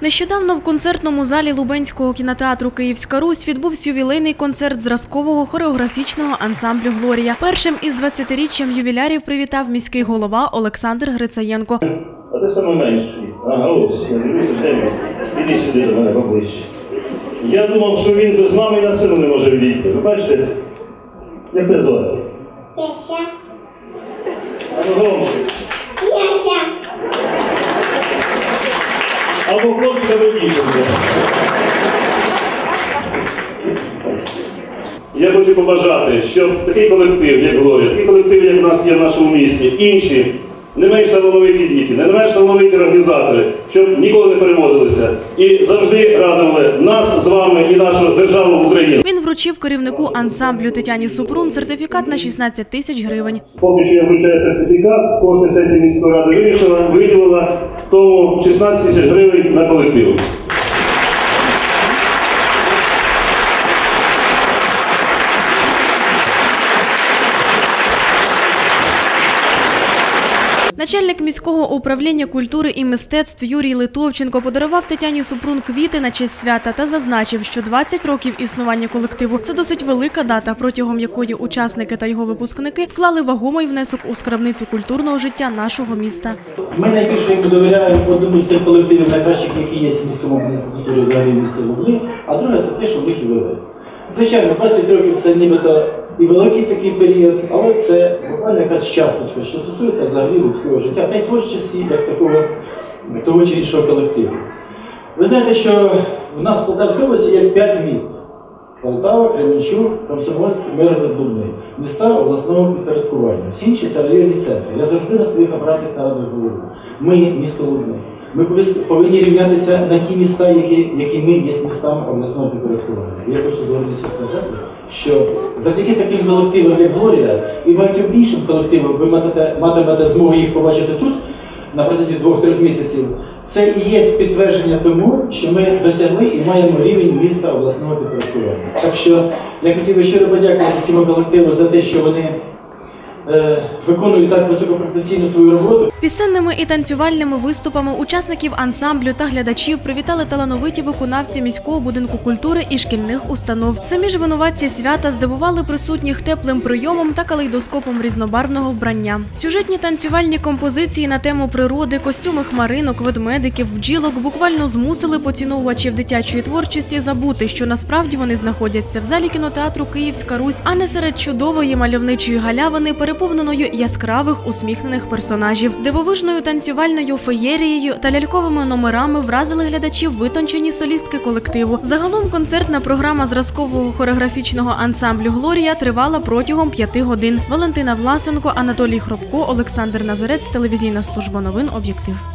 Нещодавно в концертному залі Лубенського кінотеатру Київська Русь відбувся ювілейний концерт зразкового хореографічного ансамблю Глорія. Першим із 20-річчям ювілярів привітав міський голова Олександр Грицаєнко. А ти саме менший. Ага, ось, я дивлюся, де. Іди сюди до мене поближче. Я думав, що він без мами на сину не може влійти. Ви бачите? Як те звати? Яся, А ну громче. Або хлопчик. Я хочу побажати, щоб такий колектив, як Глорія, такий колектив, як у нас є в нашому місті, інші, не менш талановиті діти, не менш талановиті організатори, щоб ніколи не переводилися і завжди радували нас з вами і нашу державу вручив керівнику ансамблю Тетяні Супрун сертифікат на 16 тисяч гривень. Поки що я вручаю сертифікат, кожна сесія міської ради вирішила, виділила тому 16 тисяч гривень на колектив. Начальник міського управління культури і мистецтв Юрій Литовченко подарував Тетяні Супрун квіти на честь свята та зазначив, що 20 років існування колективу це досить велика дата, протягом якої учасники та його випускники вклали вагомий внесок у скарбницю культурного життя нашого міста. Ми найбільше йому довіряємо одному з тих колективів найкращих, які є в міському культурі взагалі місті Лубни, а друге це те, що в них і вели. Звичайно, 20 років це нібито і великий такий період, але це буквально якась часточка, що стосується взагалі людського життя та й творчості як такого того чи іншого колективу. Ви знаєте, що в нас в Полтавській області є 5 міст. Полтава, Кременчук, Комсомольськ, Миргород, Дубни. Міста обласного підпорядкування. Всі інші це районні центри. Я завжди на своїх апаратних нарадах говорю. Ми місто Лубни. Ми повинні рівнятися на ті міста, які, які ми є містами обласного підпорядкування. Я хочу з гордістю сказати, що завдяки таким колективам, як Глорія, і багатьом іншим колективам, ви матимете, матимете змогу їх побачити тут на протязі двох-трьох місяців. Це і є підтвердження тому, що ми досягли і маємо рівень міста обласного підпорядкування. Так що я хотів би щиро подякувати цьому колективу за те, що вони виконують так високопрофесійну свою роботу. Пісенними і танцювальними виступами учасників ансамблю та глядачів привітали талановиті виконавці міського будинку культури і шкільних установ. Самі ж винуватці свята здивували присутніх теплим прийомом та калейдоскопом різнобарвного вбрання. Сюжетні танцювальні композиції на тему природи, костюми хмаринок, ведмедиків, бджілок буквально змусили поціновувачів дитячої творчості забути, що насправді вони знаходяться в залі кінотеатру Київська Русь, а не серед чудової мальовничої галявини, переповненою яскравих усміхнених персонажів. Дивовижною танцювальною феєрією та ляльковими номерами вразили глядачів витончені солістки колективу. Загалом концертна програма зразкового хореографічного ансамблю Глорія тривала протягом п'яти годин. Валентина Власенко, Анатолій Хробко, Олександр Назарець, телевізійна служба новин Об'єктив.